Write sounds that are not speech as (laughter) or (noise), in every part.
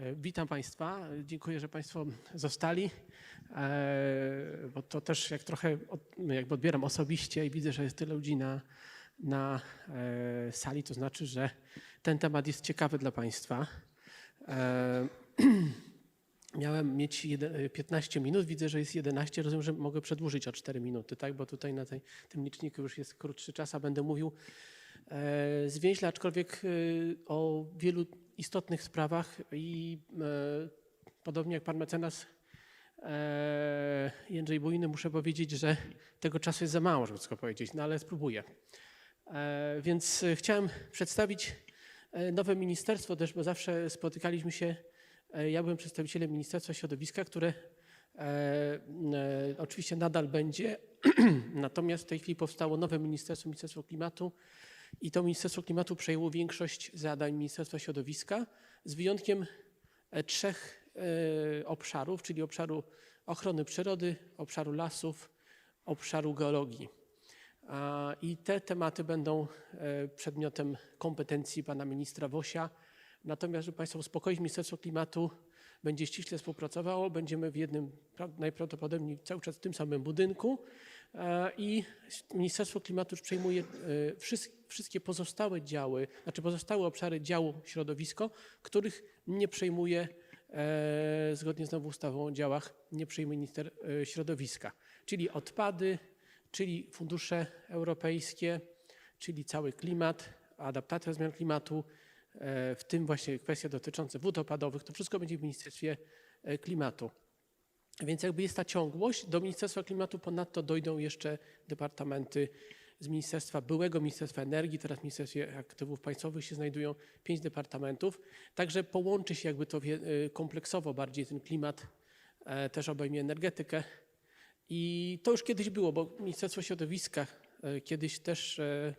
E, Witam Państwa. Dziękuję, że Państwo zostali, e, bo to też jak trochę od- jakby odbieram osobiście i widzę, że jest tyle ludzi na, na e, sali, to znaczy, że ten temat jest ciekawy dla Państwa. (clears throat) Miałem mieć jeden- 15 minut, widzę, że jest 11. Rozumiem, że mogę przedłużyć o 4 minuty, tak? bo tutaj na tej, tym liczniku już jest krótszy czas, a będę mówił zwięźle, aczkolwiek o wielu istotnych sprawach i e, podobnie jak pan mecenas e, Jędrzej Bujny, muszę powiedzieć, że tego czasu jest za mało, żeby wszystko powiedzieć, no ale spróbuję. E, Więc chciałem przedstawić nowe ministerstwo też, bo zawsze spotykaliśmy się, ja byłem przedstawicielem Ministerstwa Środowiska, które oczywiście nadal będzie, (clears throat) natomiast w tej chwili powstało nowe ministerstwo, Ministerstwo Klimatu i to Ministerstwo Klimatu przejęło większość zadań Ministerstwa Środowiska z wyjątkiem e, trzech e, obszarów, czyli obszaru ochrony przyrody, obszaru lasów, obszaru geologii. I te tematy będą e, przedmiotem kompetencji pana ministra Wosia. Natomiast, żeby Państwa uspokoić, Ministerstwo Klimatu będzie ściśle współpracowało. Będziemy w jednym, pra- najprawdopodobniej cały czas w tym samym budynku. E, I Ministerstwo Klimatu już przejmuje e, wszys- wszystkie pozostałe działy, znaczy pozostałe obszary działu środowisko, których nie przejmuje, e, zgodnie z nową ustawą o działach, nie przejmuje minister środowiska. Czyli odpady, czyli fundusze europejskie, czyli cały klimat, adaptacja zmian klimatu, w tym właśnie kwestie dotyczące wód opadowych, to wszystko będzie w Ministerstwie Klimatu. Więc jakby jest ta ciągłość. Do Ministerstwa Klimatu ponadto dojdą jeszcze departamenty z Ministerstwa, byłego Ministerstwa Energii, teraz Ministerstwie Aktywów Państwowych się znajdują pięć departamentów. Także połączy się jakby to y, kompleksowo bardziej ten klimat, e, też obejmie energetykę. I to już kiedyś było, bo Ministerstwo Środowiska e, kiedyś też e,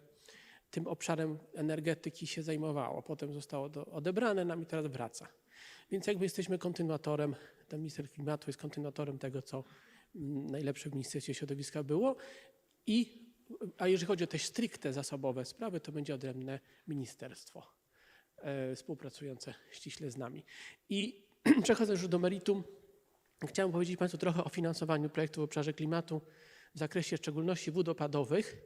tym obszarem energetyki się zajmowało. Potem zostało to odebrane nam i teraz wraca. Więc jakby jesteśmy kontynuatorem, ten minister klimatu jest kontynuatorem tego, co mm, najlepsze w Ministerstwie Środowiska było. I, a jeżeli chodzi o te stricte zasobowe sprawy, to będzie odrębne ministerstwo e, współpracujące ściśle z nami. I (clears throat) przechodząc już do meritum, chciałem powiedzieć Państwu trochę o finansowaniu projektu w obszarze klimatu w zakresie w szczególności wód opadowych.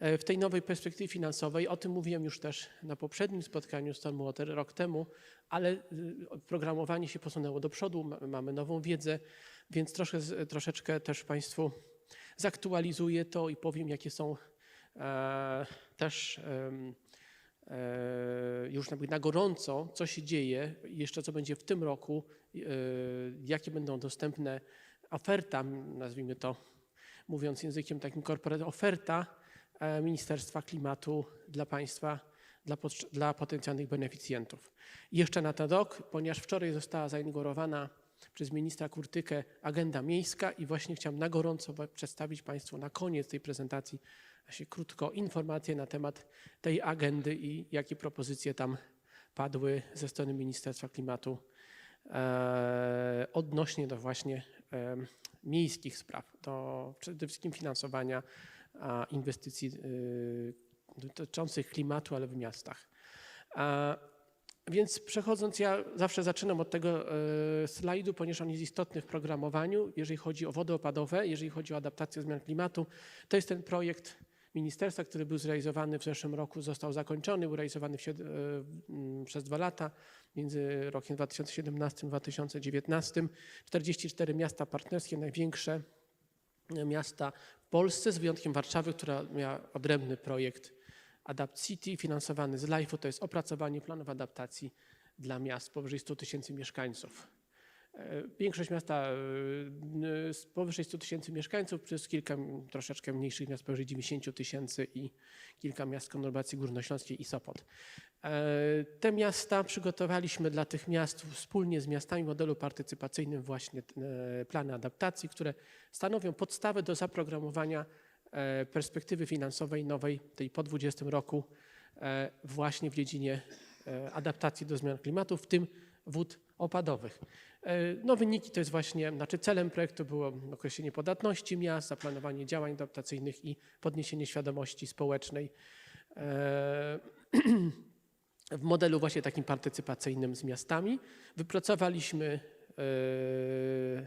E, W tej nowej perspektywie finansowej, o tym mówiłem już też na poprzednim spotkaniu Stormwater rok temu, ale y, programowanie się posunęło do przodu, ma- mamy nową wiedzę, więc z- troszeczkę też Państwu zaktualizuję to i powiem, jakie są e, też e, już na gorąco, co się dzieje, jeszcze co będzie w tym roku, e, jakie będą dostępne oferta, nazwijmy to mówiąc językiem takim korporacyjnym, oferta e, Ministerstwa Klimatu dla państwa, dla, dla potencjalnych beneficjentów. Jeszcze na ten rok, ponieważ wczoraj została zainaugurowana przez ministra Kurtykę agenda miejska i właśnie chciałem na gorąco przedstawić Państwu na koniec tej prezentacji właśnie krótko informacje na temat tej agendy i jakie propozycje tam padły ze strony Ministerstwa Klimatu e, odnośnie do właśnie e, miejskich spraw, do przede wszystkim finansowania a, inwestycji e, dotyczących klimatu, ale w miastach. Więc przechodząc, ja zawsze zaczynam od tego e, slajdu, ponieważ on jest istotny w programowaniu, jeżeli chodzi o wody opadowe, jeżeli chodzi o adaptację zmian klimatu. To jest ten projekt ministerstwa, który był zrealizowany w zeszłym roku, został zakończony, był realizowany w, sied- e, m, przez dwa lata, między rokiem 2017 a 2019. 44 miasta partnerskie, największe miasta w Polsce, z wyjątkiem Warszawy, która miała odrębny projekt Adapt City, finansowany z LIFE-u, to jest opracowanie planów adaptacji dla miast powyżej 100 tysięcy mieszkańców. E, Większość miasta e, powyżej 100 tysięcy mieszkańców, przez kilka troszeczkę mniejszych miast powyżej 90 tysięcy i kilka miast konurbacji górnośląskiej i Sopot. E, Te miasta przygotowaliśmy dla tych miast wspólnie z miastami w modelu partycypacyjnym właśnie plany adaptacji, które stanowią podstawę do zaprogramowania perspektywy finansowej nowej, tej po 20 roku, właśnie w dziedzinie adaptacji do zmian klimatu, w tym wód opadowych. E, No wyniki to jest właśnie, znaczy celem projektu było określenie podatności miast, zaplanowanie działań adaptacyjnych i podniesienie świadomości społecznej. E, (clears throat) w modelu właśnie takim partycypacyjnym z miastami. Wypracowaliśmy e,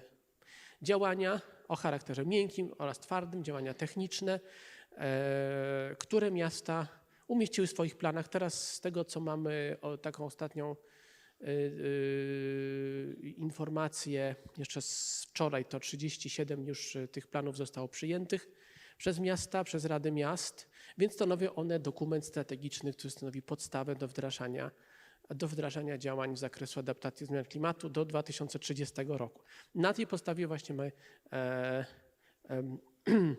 działania o charakterze miękkim oraz twardym, działania techniczne, które miasta umieściły w swoich planach. Teraz z tego, co mamy, taką ostatnią e, e, informację, jeszcze z wczoraj, to 37 już e, tych planów zostało przyjętych przez miasta, przez Rady Miast, więc stanowią one dokument strategiczny, który stanowi podstawę do wdrażania, do wdrażania działań z zakresu adaptacji zmian klimatu do 2030 roku. Na tej podstawie właśnie my e, em, (clears throat)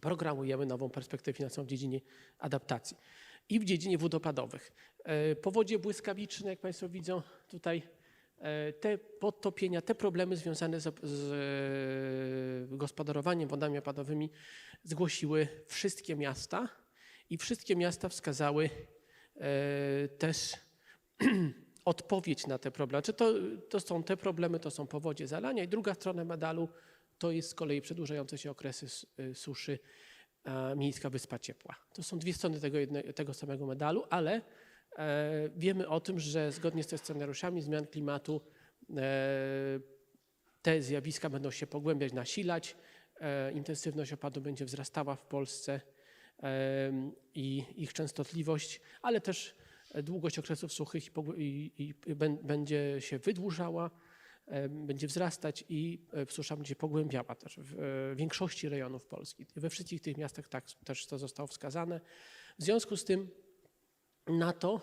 programujemy nową perspektywę finansową w dziedzinie adaptacji i w dziedzinie wód opadowych. E, Powodzie błyskawiczne, jak Państwo widzą tutaj, e, te podtopienia, te problemy związane z, z e, gospodarowaniem wodami opadowymi zgłosiły wszystkie miasta i wszystkie miasta wskazały też (clears throat) odpowiedź na te problemy. Czy to, to są te problemy, to są powodzie zalania i druga strona medalu to jest z kolei przedłużające się okresy suszy, miejska wyspa ciepła. To są dwie strony tego, tego samego medalu, ale e, wiemy o tym, że zgodnie z scenariuszami zmian klimatu e, te zjawiska będą się pogłębiać, nasilać, e, intensywność opadu będzie wzrastała w Polsce i ich częstotliwość, ale też e, długość okresów suchych i, i, i bę- będzie się wydłużała, będzie wzrastać i e, susza będzie pogłębiała też w e, większości rejonów Polski. We wszystkich tych miastach tak też to zostało wskazane. W związku z tym na to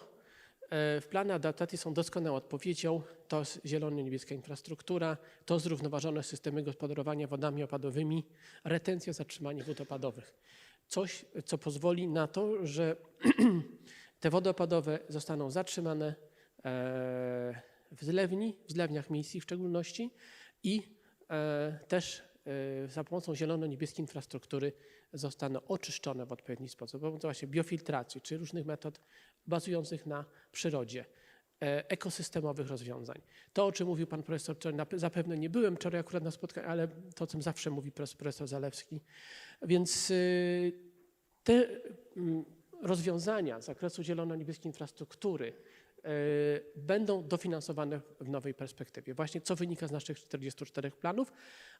e, w planie adaptacji są doskonałą odpowiedzią. To zielono-niebieska infrastruktura, to zrównoważone systemy gospodarowania wodami opadowymi, retencja, zatrzymanie wód opadowych. Coś, co pozwoli na to, że (clears throat) te wody opadowe zostaną zatrzymane w zlewni, w zlewniach miejskich w szczególności i e, też e, za pomocą zielono-niebieskiej infrastruktury zostaną oczyszczone w odpowiedni sposób. Właśnie biofiltracji czy różnych metod bazujących na przyrodzie, e, ekosystemowych rozwiązań. To, o czym mówił pan profesor wczoraj, zapewne nie byłem wczoraj akurat na spotkaniu, ale to, o czym zawsze mówi profes- profesor Zalewski. Więc y, te mm, rozwiązania z zakresu zielono-niebieskiej infrastruktury będą dofinansowane w nowej perspektywie. Właśnie co wynika z naszych 44 planów,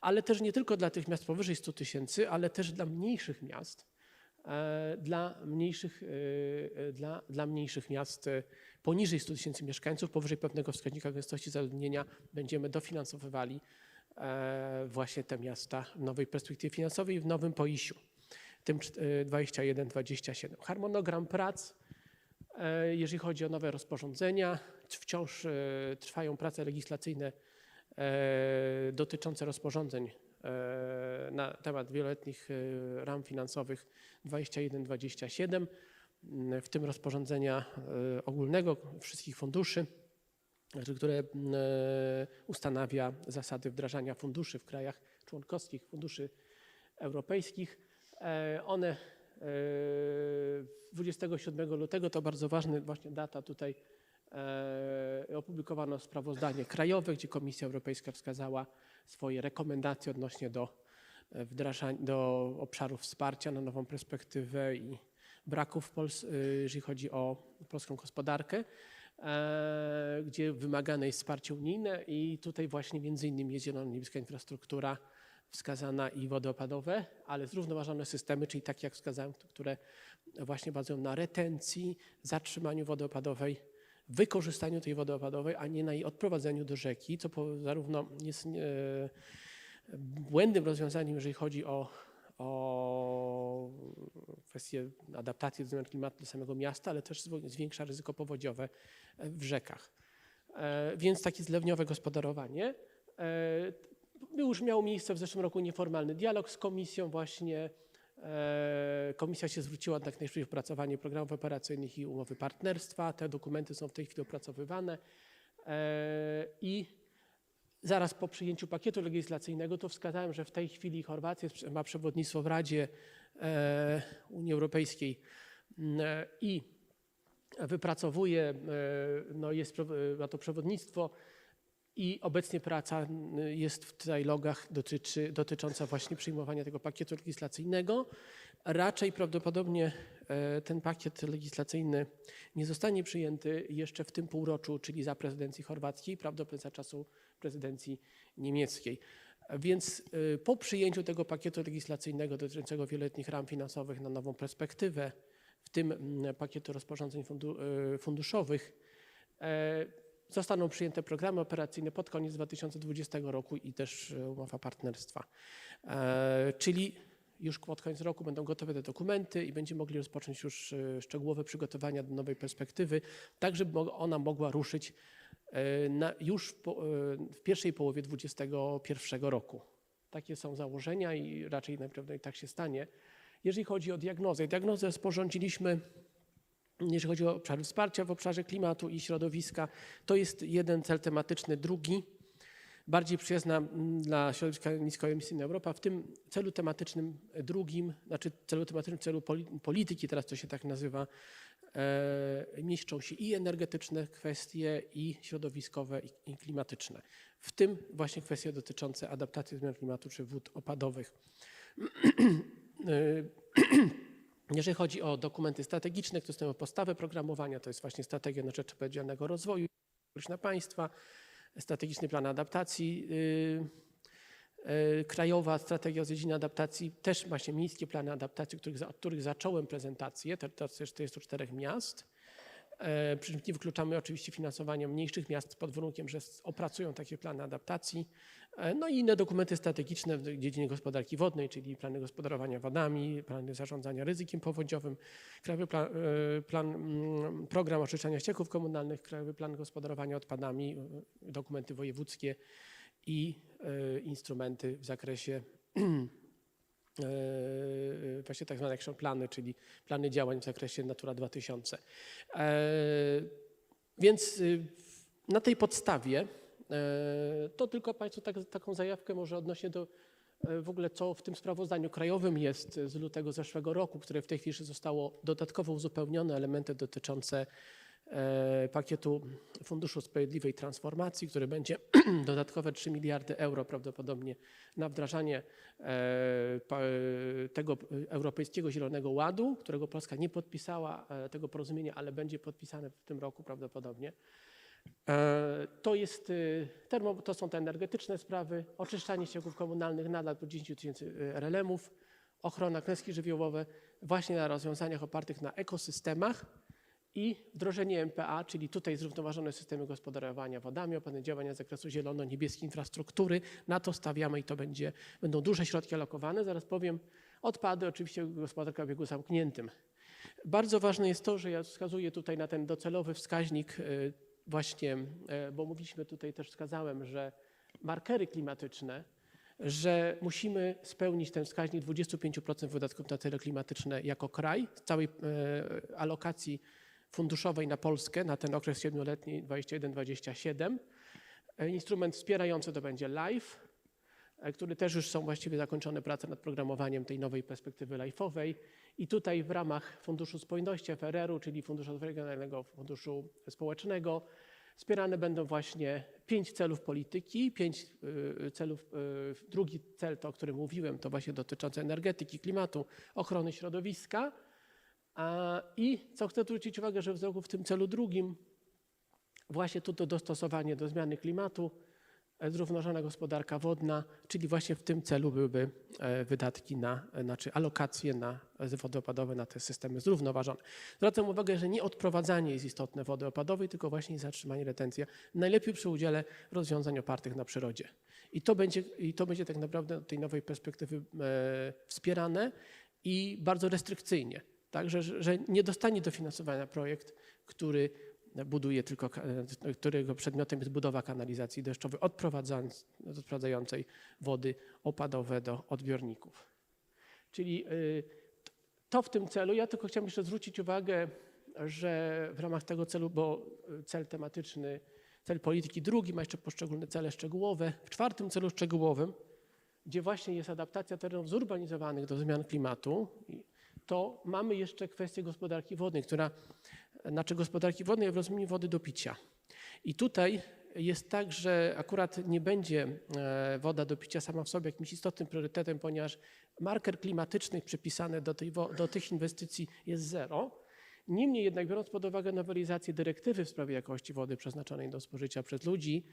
ale też nie tylko dla tych miast powyżej 100 tysięcy, ale też dla mniejszych miast, e, dla mniejszych, e, e, dla, dla mniejszych miast e, poniżej 100 tysięcy mieszkańców, powyżej pewnego wskaźnika gęstości zaludnienia będziemy dofinansowywali e, właśnie te miasta w nowej perspektywie finansowej i w nowym POIS-u, tym czt- e, 21-27. Harmonogram prac, e, jeżeli chodzi o nowe rozporządzenia, wciąż e, trwają prace legislacyjne e, dotyczące rozporządzeń e, na temat wieloletnich e, ram finansowych 21-27, m, w tym rozporządzenia e, ogólnego wszystkich funduszy, znaczy, które m, e, ustanawia zasady wdrażania funduszy w krajach członkowskich, funduszy europejskich. E, One e, 27 lutego to bardzo ważna właśnie data tutaj e, opublikowano sprawozdanie krajowe, gdzie Komisja Europejska wskazała swoje rekomendacje odnośnie do e, do obszarów wsparcia na nową perspektywę i braków, Pols- e, jeżeli chodzi o polską gospodarkę, gdzie wymagane jest wsparcie unijne i tutaj właśnie między innymi jest zielono-niebieska infrastruktura wskazana i wody opadowe, ale zrównoważone systemy, czyli takie jak wskazałem, które właśnie bazują na retencji, zatrzymaniu wody opadowej, wykorzystaniu tej wody opadowej, a nie na jej odprowadzeniu do rzeki, co zarówno jest e, błędnym rozwiązaniem, jeżeli chodzi o, o kwestię adaptacji do zmian klimatu do samego miasta, ale też zwiększa ryzyko powodziowe e, w rzekach. E, Więc takie zlewniowe gospodarowanie. Już miał miejsce w zeszłym roku nieformalny dialog z komisją właśnie. E, Komisja się zwróciła jak najszybciej opracowanie programów operacyjnych i umowy partnerstwa. Te dokumenty są w tej chwili opracowywane. E, I zaraz po przyjęciu pakietu legislacyjnego to wskazałem, że w tej chwili Chorwacja ma przewodnictwo w Radzie e, Unii Europejskiej m, e, i wypracowuje, no jest, ma to przewodnictwo i obecnie praca m, jest w trilogach dotyczy, dotycząca właśnie przyjmowania tego pakietu legislacyjnego. raczej prawdopodobnie e, ten pakiet legislacyjny nie zostanie przyjęty jeszcze w tym półroczu, czyli za prezydencji chorwackiej, prawdopodobnie za czasu prezydencji niemieckiej. Więc e, po przyjęciu tego pakietu legislacyjnego dotyczącego wieloletnich ram finansowych na nową perspektywę, w tym mm, pakietu rozporządzeń e, funduszowych, e, zostaną przyjęte programy operacyjne pod koniec 2020 roku i też e, umowa partnerstwa. E, Czyli już pod koniec roku będą gotowe te dokumenty i będziemy mogli rozpocząć już e, szczegółowe przygotowania do nowej perspektywy, tak żeby ona mogła ruszyć na, już w, po, w pierwszej połowie 2021 roku. Takie są założenia i raczej najprawdopodobniej tak się stanie. Jeżeli chodzi o diagnozę, diagnozę sporządziliśmy jeżeli chodzi o obszary wsparcia w obszarze klimatu i środowiska, to jest jeden cel tematyczny, drugi, bardziej przyjazna mm, dla środowiska niskoemisyjna Europa. W tym celu tematycznym drugim, znaczy celu tematycznym, celu poli- polityki, teraz to się tak nazywa, e, mieszczą się i energetyczne kwestie, i środowiskowe, i, i klimatyczne. W tym właśnie kwestie dotyczące adaptacji zmian klimatu czy wód opadowych. (clears throat) (clears throat) Jeżeli chodzi o dokumenty strategiczne, które stanowią podstawę programowania, to jest właśnie strategia na rzecz odpowiedzialnego rozwoju na państwa, strategiczny plan adaptacji, yy, yy, krajowa strategia z dziedziny adaptacji, też właśnie miejskie plany adaptacji, których, od których zacząłem prezentację, to, to jest 44 miast. E, Przy czym nie wykluczamy oczywiście finansowania mniejszych miast pod warunkiem, że opracują takie plany adaptacji. E, No i inne dokumenty strategiczne w dziedzinie gospodarki wodnej, czyli plany gospodarowania wodami, plany zarządzania ryzykiem powodziowym, krajowy plan, e, plan mm, program oczyszczania ścieków komunalnych, krajowy plan gospodarowania odpadami, dokumenty wojewódzkie i instrumenty w zakresie (clears throat) właśnie tak zwane action plany, czyli plany działań w zakresie Natura 2000. E, Więc y, na tej podstawie e, to tylko Państwu tak, taką zajawkę może odnośnie do e, w ogóle co w tym sprawozdaniu krajowym jest z lutego zeszłego roku, które w tej chwili zostało dodatkowo uzupełnione elementy dotyczące e, pakietu Funduszu Sprawiedliwej Transformacji, który będzie (clears throat) dodatkowe 3 miliardy euro prawdopodobnie na wdrażanie e, e, tego Europejskiego Zielonego Ładu, którego Polska nie podpisała e, tego porozumienia, ale będzie podpisane w tym roku prawdopodobnie. E, To, jest, termo, to są te energetyczne sprawy, oczyszczanie ścieków komunalnych nadal po 10 tysięcy RLM-ów, ochrona klęski żywiołowe właśnie na rozwiązaniach opartych na ekosystemach i wdrożenie MPA, czyli tutaj zrównoważone systemy gospodarowania wodami, opłatne działania z zakresu zielono-niebieskiej infrastruktury. Na to stawiamy i to będzie, będą duże środki alokowane. Zaraz powiem, odpady oczywiście gospodarka o biegu zamkniętym. Bardzo ważne jest to, że ja wskazuję tutaj na ten docelowy wskaźnik y, właśnie, e, bo mówiliśmy tutaj też wskazałem, że markery klimatyczne, że musimy spełnić ten wskaźnik 25% wydatków na cele klimatyczne jako kraj z całej e, alokacji funduszowej na Polskę na ten okres siedmioletni 21-27. E, Instrument wspierający to będzie LIFE, e, który też już są właściwie zakończone prace nad programowaniem tej nowej perspektywy life'owej. I tutaj w ramach Funduszu Spójności FRR-u, czyli Funduszu Regionalnego Funduszu Społecznego, wspierane będą właśnie pięć celów polityki, pięć y, celów. y, Drugi cel, to o którym mówiłem, to właśnie dotyczący energetyki, klimatu, ochrony środowiska. I co chcę zwrócić uwagę, że w roku w tym celu drugim właśnie tu to dostosowanie do zmiany klimatu, e, zrównoważona gospodarka wodna, czyli właśnie w tym celu byłyby e, wydatki na, e, znaczy alokacje na wody opadowe, na te systemy zrównoważone. Zwracam uwagę, że nie odprowadzanie jest istotne wody opadowej, tylko właśnie zatrzymanie, retencja. Najlepiej przy udziale rozwiązań opartych na przyrodzie. I to będzie, i to będzie tak naprawdę od tej nowej perspektywy wspierane i bardzo restrykcyjnie. Także, że, że nie dostanie dofinansowania projekt, który buduje tylko, którego przedmiotem jest budowa kanalizacji deszczowej odprowadzając- odprowadzającej wody opadowe do odbiorników. Czyli y, to w tym celu. Ja tylko chciałem jeszcze zwrócić uwagę, że w ramach tego celu, bo cel tematyczny, cel polityki drugi ma jeszcze poszczególne cele szczegółowe. W czwartym celu szczegółowym, gdzie właśnie jest adaptacja terenów zurbanizowanych do zmian klimatu, to mamy jeszcze kwestię gospodarki wodnej, która, znaczy gospodarki wodnej w rozumieniu wody do picia. I tutaj jest tak, że akurat nie będzie e, woda do picia sama w sobie jakimś istotnym priorytetem, ponieważ marker klimatyczny przypisany do, tej, do tych inwestycji jest zero. Niemniej jednak, biorąc pod uwagę nowelizację dyrektywy w sprawie jakości wody przeznaczonej do spożycia przez ludzi,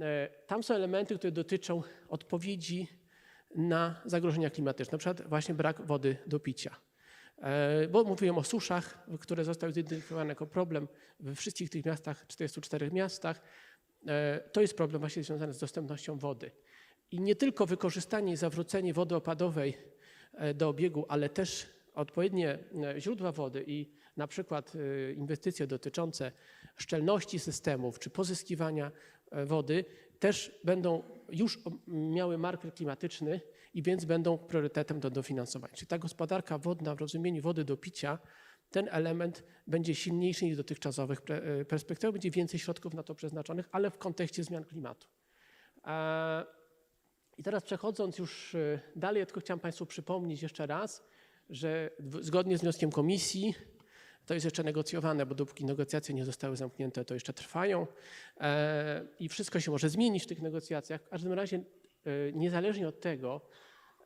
e, tam są elementy, które dotyczą odpowiedzi na zagrożenia klimatyczne, na przykład właśnie brak wody do picia. E, Bo mówiłem o suszach, które zostały zidentyfikowane jako problem we wszystkich tych miastach, 44 miastach. E, To jest problem właśnie związany z dostępnością wody. I nie tylko wykorzystanie i zawrócenie wody opadowej e, do obiegu, ale też odpowiednie źródła wody i na przykład inwestycje dotyczące szczelności systemów czy pozyskiwania wody też będą już miały marker klimatyczny i więc będą priorytetem do dofinansowania. Czyli ta gospodarka wodna w rozumieniu wody do picia, ten element będzie silniejszy niż dotychczasowych e, perspektywach, będzie więcej środków na to przeznaczonych, ale w kontekście zmian klimatu. E, I teraz przechodząc już e, dalej, ja tylko chciałem Państwu przypomnieć jeszcze raz, że zgodnie z wnioskiem komisji, to jest jeszcze negocjowane, bo dopóki negocjacje nie zostały zamknięte, to jeszcze trwają e, i wszystko się może zmienić w tych negocjacjach. W każdym razie, niezależnie od tego,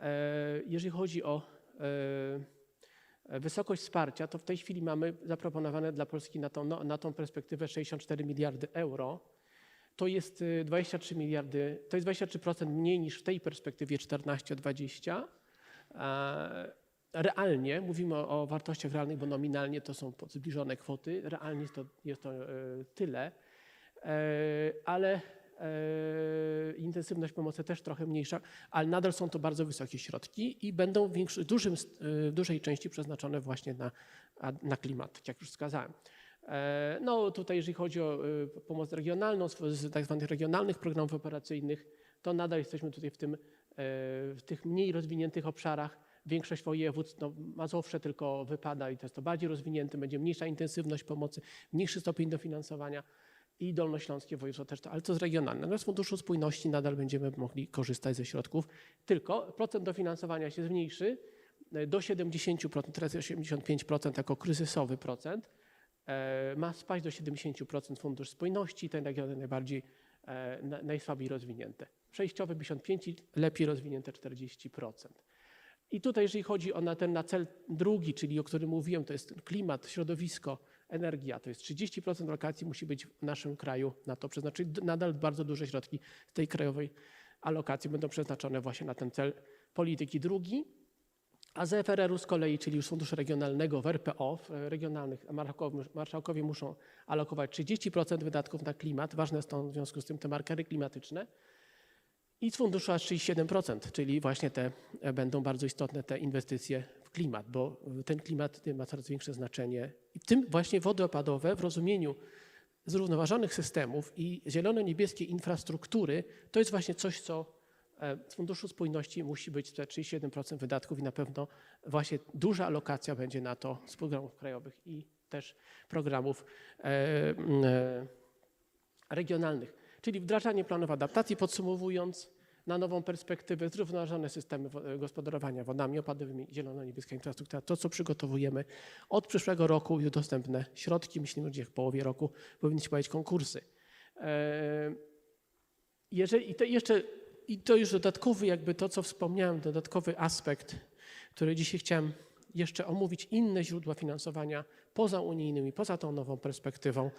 e, jeżeli chodzi o e, wysokość wsparcia, to w tej chwili mamy zaproponowane dla Polski na tą, no, na tą perspektywę 64 miliardy euro. To jest y, 23 miliardy, to jest 23% mniej niż w tej perspektywie 14-20. E, Realnie, mówimy o, o wartościach realnych, bo nominalnie to są zbliżone kwoty, realnie jest to, jest to e, tyle, E, ale e, intensywność pomocy też trochę mniejsza, ale nadal są to bardzo wysokie środki i będą w większy, dużym, st- w dużej części przeznaczone właśnie na, na klimat, tak jak już wskazałem. E, No tutaj jeżeli chodzi o pomoc regionalną z- tak zwanych regionalnych programów operacyjnych, to nadal jesteśmy tutaj w, tym, e, w tych mniej rozwiniętych obszarach. Większość województw, no Mazowsze tylko wypada i to jest to bardziej rozwinięte, będzie mniejsza intensywność pomocy, mniejszy stopień dofinansowania i dolnośląskie województwo też ale to jest regionalne. Natomiast z Funduszu Spójności nadal będziemy mogli korzystać ze środków, tylko procent dofinansowania się zmniejszy e, do 70%, teraz jest 85% jako kryzysowy procent. E, Ma spaść do 70% Fundusz Spójności, te regiony najbardziej, e, na- najsłabiej rozwinięte. Przejściowe 55%, lepiej rozwinięte 40%. I tutaj, jeżeli chodzi o na ten na cel drugi, czyli o którym mówiłem, to jest klimat, środowisko, energia, to jest 30% lokacji musi być w naszym kraju na to przeznaczyć. Nadal bardzo duże środki z tej krajowej alokacji będą przeznaczone właśnie na ten cel polityki drugi. A z FRR-u z kolei, czyli już Funduszu Regionalnego w RPO, w regionalnych marszałkowie, marszałkowie muszą alokować 30% wydatków na klimat. Ważne są w związku z tym te markery klimatyczne. I z funduszu aż 37%, czyli właśnie te będą bardzo istotne te inwestycje klimat, bo e, ten klimat ma coraz większe znaczenie. I tym właśnie wody opadowe w rozumieniu zrównoważonych systemów i zielono-niebieskiej infrastruktury to jest właśnie coś, co e, z Funduszu Spójności musi być te 37% wydatków i na pewno właśnie duża alokacja będzie na to z programów krajowych i też programów e, e, regionalnych. Czyli wdrażanie planów adaptacji, podsumowując, na nową perspektywę zrównoważone systemy gospodarowania wodami opadowymi, zielono-niebieska infrastruktura, to co przygotowujemy. Od przyszłego roku już dostępne środki, myślimy, że w połowie roku powinny się pojawić konkursy. E, Jeżeli, I to jeszcze, i to już dodatkowy jakby to, co wspomniałem, dodatkowy aspekt, który dzisiaj chciałem jeszcze omówić, inne źródła finansowania poza unijnymi, poza tą nową perspektywą.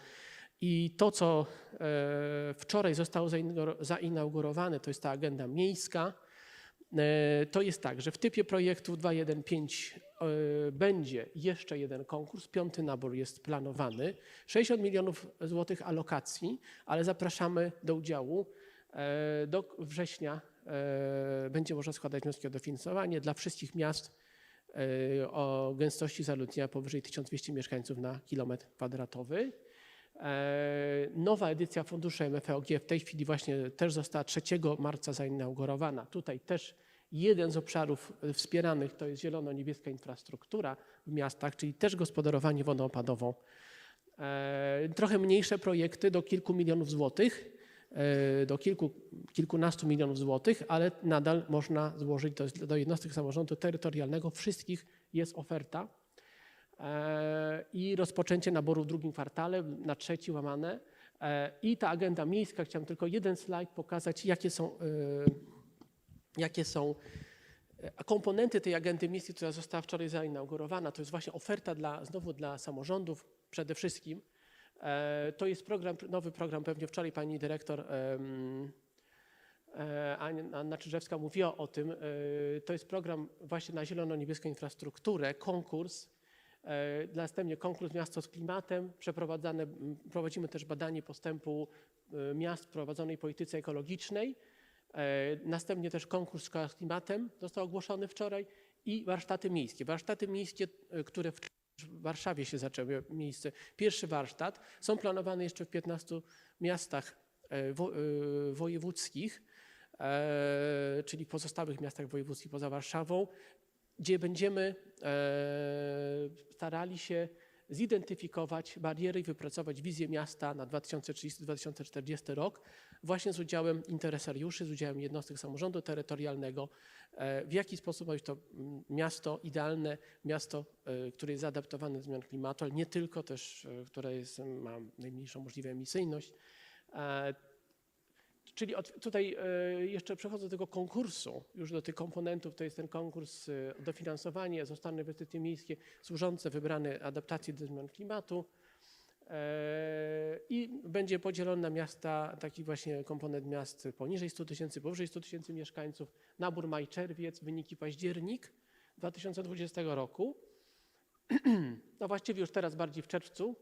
I to, co e, wczoraj zostało zainauguro- zainaugurowane, to jest ta agenda miejska. E, To jest tak, że w typie projektu 215 e, będzie jeszcze jeden konkurs, piąty nabór jest planowany. 60 milionów złotych alokacji, ale zapraszamy do udziału. Do września będzie można składać wnioski o dofinansowanie dla wszystkich miast o gęstości zaludnienia powyżej 1200 mieszkańców na kilometr kwadratowy. E, Nowa edycja funduszy MFOG w tej chwili właśnie też została 3 marca zainaugurowana. Tutaj też jeden z obszarów e, wspieranych to jest zielono-niebieska infrastruktura w miastach, czyli też gospodarowanie wodą opadową. E, Trochę mniejsze projekty do kilku milionów złotych, do kilku, kilkunastu milionów złotych, ale nadal można złożyć do, do jednostek samorządu terytorialnego. Wszystkich jest oferta i rozpoczęcie naboru w drugim kwartale, na trzeci łamane. E, I ta agenda miejska, chciałem tylko jeden slajd pokazać, jakie są, e, jakie są e, komponenty tej agendy miejskiej, która została wczoraj zainaugurowana. To jest właśnie oferta dla, znowu dla samorządów przede wszystkim. E, To jest program, nowy program, pewnie wczoraj pani dyrektor e, Anna Czyżewska mówiła o tym. E, To jest program właśnie na zielono-niebieską infrastrukturę, konkurs. E, Następnie konkurs Miasto z klimatem. Przeprowadzane, prowadzimy też badanie postępu e, miast prowadzonej polityce ekologicznej. E, Następnie też konkurs Szkoła z klimatem został ogłoszony wczoraj i warsztaty miejskie. Warsztaty miejskie, które w Warszawie się zaczęły miejsce. Pierwszy warsztat. Są planowane jeszcze w 15 miastach wo, wojewódzkich, czyli pozostałych miastach wojewódzkich poza Warszawą, gdzie będziemy e, starali się zidentyfikować bariery i wypracować wizję miasta na 2030-2040 rok, właśnie z udziałem interesariuszy, z udziałem jednostek samorządu terytorialnego, e, w jaki sposób ma być to mm, miasto idealne, miasto, e, które jest zaadaptowane do zmian klimatu, ale nie tylko też, które jest, ma najmniejszą możliwą emisyjność. Czyli od, tutaj e, jeszcze przechodzę do tego konkursu, już do tych komponentów, to jest ten konkurs e, dofinansowanie, zostaną inwestycje miejskie służące wybrane adaptacji do zmian klimatu. E, i będzie podzielony na miasta, taki właśnie komponent miast poniżej 100 tysięcy, powyżej 100 tysięcy mieszkańców, nabór maj-czerwiec, wyniki październik 2020 roku. (clears throat) No właściwie już teraz bardziej w czerwcu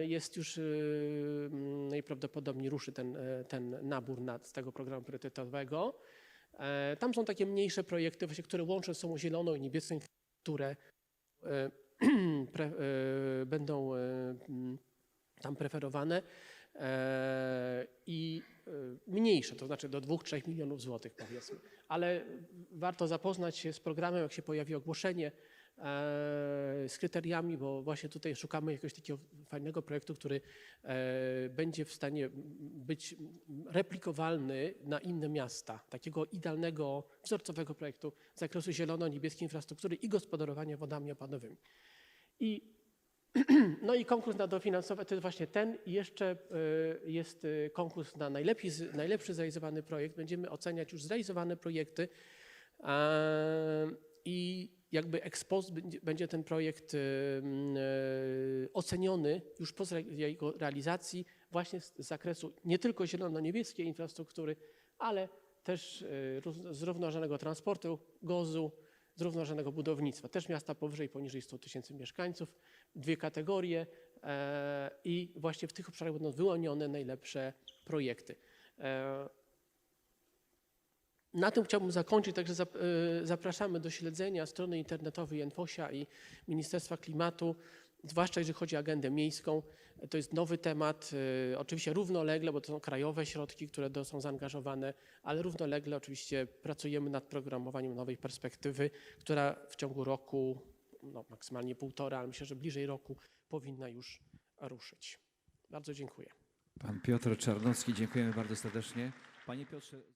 jest już e, mm, najprawdopodobniej ruszy ten, e, ten nabór na, z tego programu priorytetowego. E, Tam są takie mniejsze projekty, właśnie, które łączą sobą zieloną i niebieską infrastrukturę, e, (clears throat) pre, e, będą e, tam preferowane e, i e, mniejsze, to znaczy do 2-3 milionów złotych powiedzmy. Ale warto zapoznać się z programem, jak się pojawi ogłoszenie, e, z kryteriami, bo właśnie tutaj szukamy jakiegoś takiego fajnego projektu, który e, będzie w stanie być replikowalny na inne miasta. Takiego idealnego, wzorcowego projektu z zakresu zielono-niebieskiej infrastruktury i gospodarowania wodami opadowymi. I (clears throat) no i konkurs na dofinansowanie to jest właśnie ten i jeszcze y, jest konkurs na najlepiej, najlepszy zrealizowany projekt. Będziemy oceniać już zrealizowane projekty e, i jakby ex post będzie- ten projekt y, mm, y, oceniony już po jego realizacji właśnie z zakresu nie tylko zielono-niebieskiej infrastruktury, ale też y, ró- zrównoważonego transportu, gozu, zrównoważonego budownictwa. Też miasta powyżej, poniżej 100 tysięcy mieszkańców, dwie kategorie e, i właśnie w tych obszarach będą wyłonione najlepsze projekty. Na tym chciałbym zakończyć, także e, zapraszamy do śledzenia strony internetowej Enfosia i Ministerstwa Klimatu, zwłaszcza jeżeli chodzi o agendę miejską. To jest nowy temat, e, oczywiście równolegle, bo to są krajowe środki, które są zaangażowane, ale równolegle oczywiście pracujemy nad programowaniem nowej perspektywy, która w ciągu roku, no maksymalnie półtora, ale myślę, że bliżej roku powinna już ruszyć. Bardzo dziękuję. Pan Piotr Czarnowski, dziękujemy bardzo serdecznie. Panie Piotrze.